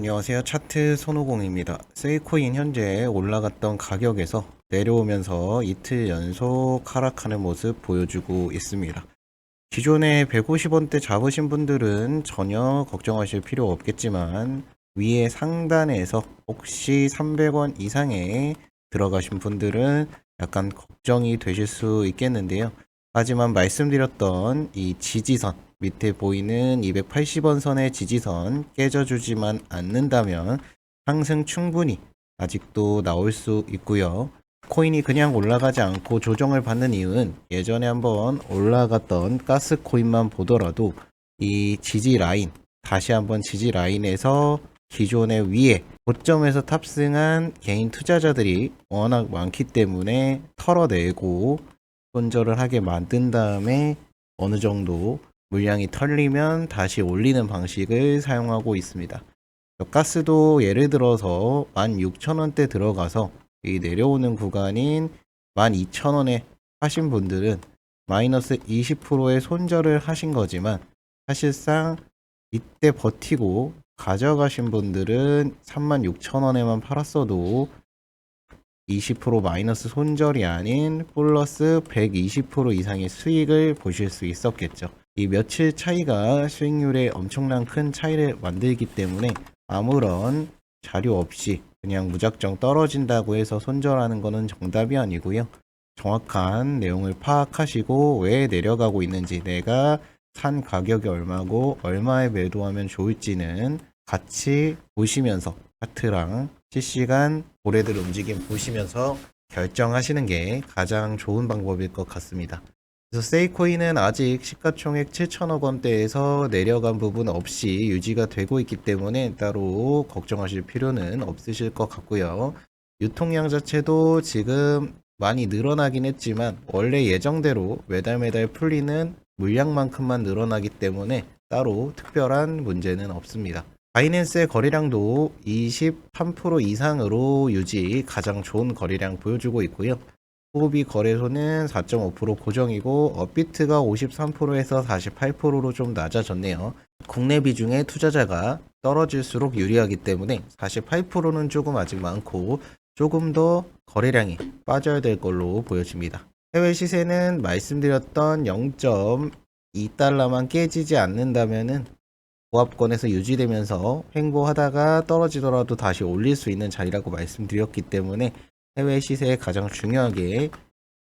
안녕하세요. 차트 손오공입니다. 세이코인 현재 올라갔던 가격에서 내려오면서 이틀 연속 하락하는 모습 보여주고 있습니다. 기존에 150원대 잡으신 분들은 전혀 걱정하실 필요 없겠지만 위에 상단에서 혹시 300원 이상에 들어가신 분들은 약간 걱정이 되실 수 있겠는데요. 하지만 말씀드렸던 이 지지선 밑에 보이는 280원 선의 지지선 깨져주지만 않는다면 상승 충분히 아직도 나올 수 있고요. 코인이 그냥 올라가지 않고 조정을 받는 이유는 예전에 한번 올라갔던 가스 코인만 보더라도 이 지지 라인 다시 한번 지지 라인에서 기존의 위에 고점에서 탑승한 개인 투자자들이 워낙 많기 때문에 털어내고 손절을 하게 만든 다음에 어느 정도 물량이 털리면 다시 올리는 방식을 사용하고 있습니다. 가스도 예를 들어서 16,000원대 들어가서 이 내려오는 구간인 12,000원에 하신 분들은 마이너스 20%의 손절을 하신 거지만 사실상 이때 버티고 가져가신 분들은 36,000원에만 팔았어도 20% 마이너스 손절이 아닌 플러스 120% 이상의 수익을 보실 수 있었겠죠. 이 며칠 차이가 수익률에 엄청난 큰 차이를 만들기 때문에 아무런 자료 없이 그냥 무작정 떨어진다고 해서 손절하는 것은 정답이 아니고요. 정확한 내용을 파악하시고 왜 내려가고 있는지 내가 산 가격이 얼마고 얼마에 매도하면 좋을지는 같이 보시면서 차트랑 실시간 고래들 움직임 보시면서 결정하시는 게 가장 좋은 방법일 것 같습니다. 그래서 세이코인은 아직 시가총액 7천억 원대에서 내려간 부분 없이 유지가 되고 있기 때문에 따로 걱정하실 필요는 없으실 것 같고요. 유통량 자체도 지금 많이 늘어나긴 했지만 원래 예정대로 매달 매달 풀리는 물량만큼만 늘어나기 때문에 따로 특별한 문제는 없습니다. 바이낸스의 거래량도 23% 이상으로 유지 가장 좋은 거래량 보여주고 있고요. 호흡이 거래소는 4.5% 고정이고 업비트가 53%에서 48%로 좀 낮아졌네요. 국내 비중의 투자자가 떨어질수록 유리하기 때문에 48%는 조금 아직 많고 조금 더 거래량이 빠져야 될 걸로 보여집니다. 해외 시세는 말씀드렸던 0.2달러만 깨지지 않는다면은 고압권에서 유지되면서 횡보하다가 떨어지더라도 다시 올릴 수 있는 자리라고 말씀드렸기 때문에 해외 시세에 가장 중요하게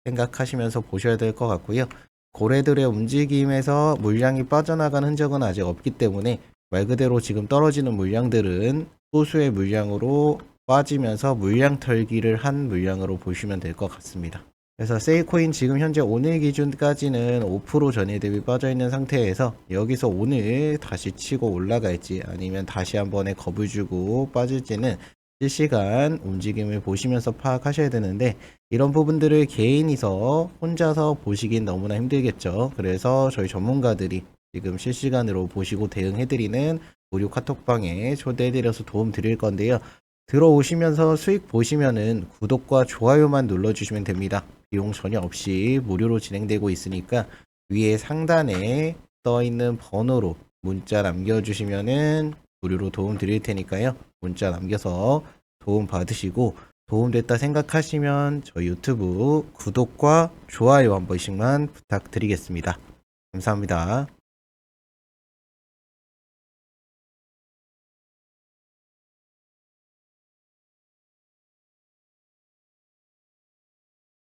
생각하시면서 보셔야 될 것 같고요. 고래들의 움직임에서 물량이 빠져나간 흔적은 아직 없기 때문에 말 그대로 지금 떨어지는 물량들은 소수의 물량으로 빠지면서 물량 털기를 한 물량으로 보시면 될 것 같습니다. 그래서 세이코인 지금 현재 오늘 기준까지는 5% 전일 대비 빠져 있는 상태에서 여기서 오늘 다시 치고 올라갈지 아니면 다시 한 번에 겁을 주고 빠질지는 실시간 움직임을 보시면서 파악하셔야 되는데 이런 부분들을 개인이서 혼자서 보시긴 너무나 힘들겠죠. 그래서 저희 전문가들이 지금 실시간으로 보시고 대응해드리는 무료 카톡방에 초대해드려서 도움 드릴 건데요. 들어오시면서 수익 보시면은 구독과 좋아요만 눌러주시면 됩니다. 비용 전혀 없이 무료로 진행되고 있으니까 위에 상단에 떠 있는 번호로 문자 남겨주시면은 무료로 도움 드릴 테니까요. 문자 남겨서 도움 받으시고 도움 됐다 생각하시면 저희 유튜브 구독과 좋아요 한 번씩만 부탁드리겠습니다. 감사합니다.